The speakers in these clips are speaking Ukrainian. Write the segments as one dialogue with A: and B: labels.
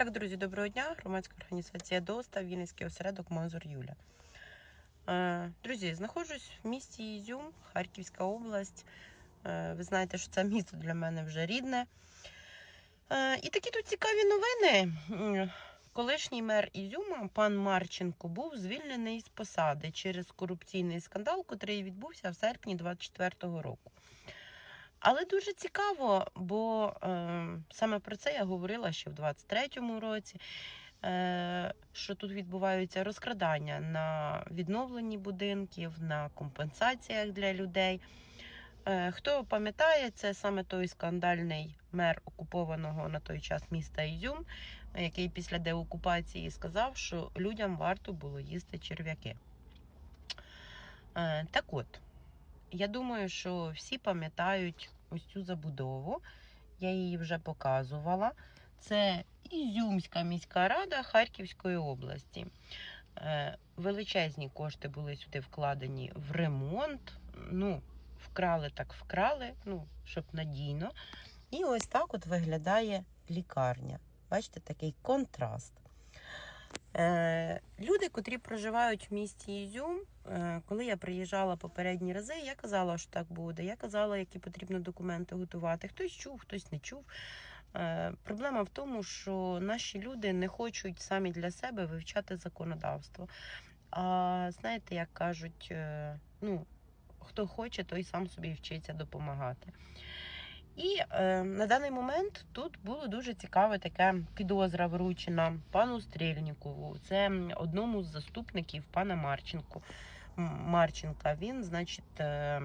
A: Так, друзі, доброго дня. Громадська організація ДОСТА, Вінницький осередок Мазур Юля. Е, Друзі, знаходжусь в місті Ізюм, Харківська область. Е, Ви знаєте, що це місто для мене вже рідне. Е, І такі тут цікаві новини. Колишній мер Ізюма, пан Марченко, був звільнений з посади через корупційний скандал, який відбувся в серпні 2024 року. Але дуже цікаво, бо е, саме про це я говорила ще в 23-му році. Е, що тут відбуваються розкрадання на відновленні будинків, на компенсаціях для людей. Е, хто пам'ятає, це саме той скандальний мер окупованого на той час міста Ізюм, який після деокупації сказав, що людям варто було їсти черв'яки. Е, так от, я думаю, що всі пам'ятають ось цю забудову. Я її вже показувала. Це Ізюмська міська рада Харківської області. Е, Величезні кошти були сюди вкладені в ремонт. Ну, вкрали так вкрали, ну, щоб надійно. І ось так от виглядає лікарня. Бачите, такий контраст. Е, люди, котрі проживають в місті Ізюм, е, коли я приїжджала попередні рази, я казала, що так буде. Я казала, які потрібно документи готувати. Хтось чув, хтось не чув. Е, Проблема в тому, що наші люди не хочуть самі для себе вивчати законодавство. А знаєте, як кажуть, ну, хто хоче, той сам собі вчиться допомагати. І е, на даний момент тут було дуже цікаве таке підозра вручена пану Стрільнікову. Це одному з заступників пана Марченко. Марченка. Він, значить, е, е,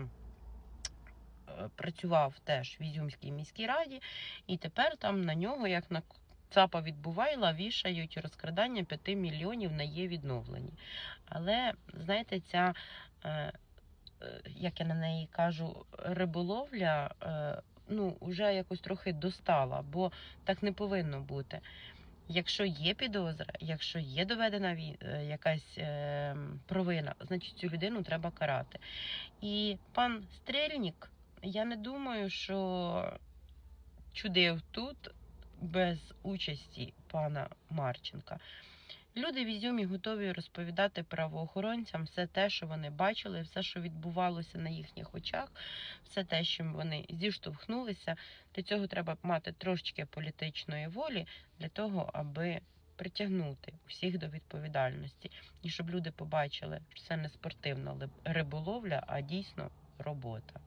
A: працював теж в Ізюмській міській раді, і тепер там на нього, як на ЦАПа відбувайла, вішають розкрадання 5 мільйонів на є відновлені. Але знаєте, ця, е, е, як я на неї кажу, риболовля. е, Ну, вже якось трохи достала, бо так не повинно бути. Якщо є підозра, якщо є доведена е, якась е, провина, значить цю людину треба карати. І пан Стрельнік, я не думаю, що чудив тут без участі пана Марченка. Люди в Ізюмі готові розповідати правоохоронцям все те, що вони бачили, все, що відбувалося на їхніх очах, все те, з чим вони зіштовхнулися. Для цього треба мати трошечки політичної волі для того, аби притягнути всіх до відповідальності, і щоб люди побачили, що це не спортивна риболовля, а дійсно робота.